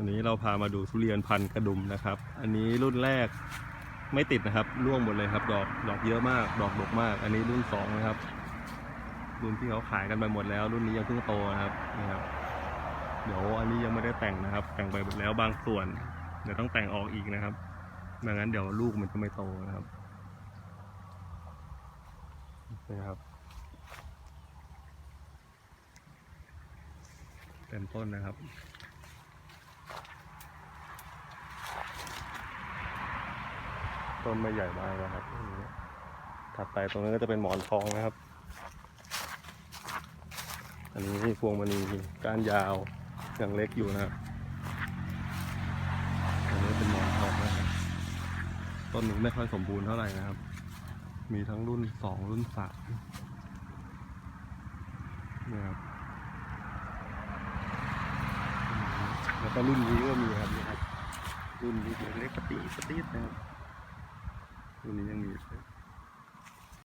วันนี้เราพามาดูทุเรียนพันธุ์กระดุมนะครับ อันนี้รุ่นแรกไม่ติดนะครับร่วงหมดเลยครับ ดอกดอกเยอะมาก ดอกดกมาก อันนี้รุ่นสองนะครับ รุ่นที่เขาขายกันไปหมดแล้ว รุ่นนี้ยังเพิ่งโตนะครับนี่ครับเดี๋ยวอันนี้ยังไม่ได้แต่งนะครับ แต่งไปหมดแล้วบางส่วน เดี๋ยวต้องแต่งออกอีกนะครับไม่งั้นเดี๋ยวลูกมันจะไม่โตนะครับนี่ครับเต็มต้นนะครับ ต้นไม่ใหญ่มากนะครับ ถัดไปตรงนั้นก็จะเป็นหมอนทองนะครับ อันนี้พวงมณีก้านยาวยังเล็กอยู่นะครับอันนี้เป็นหมอนทองนะครับ ต้นนี้ไม่ค่อยสมบูรณ์เท่าไหร่นะครับ มีทั้งรุ่นสองรุ่นสามนี่ครับแล้วก็รุ่นนี้ก็มีครับนี่ครับรุ่นนี้เล็กๆปะตีปะตีดนะครับ ตัวนี้ยังมีอยู่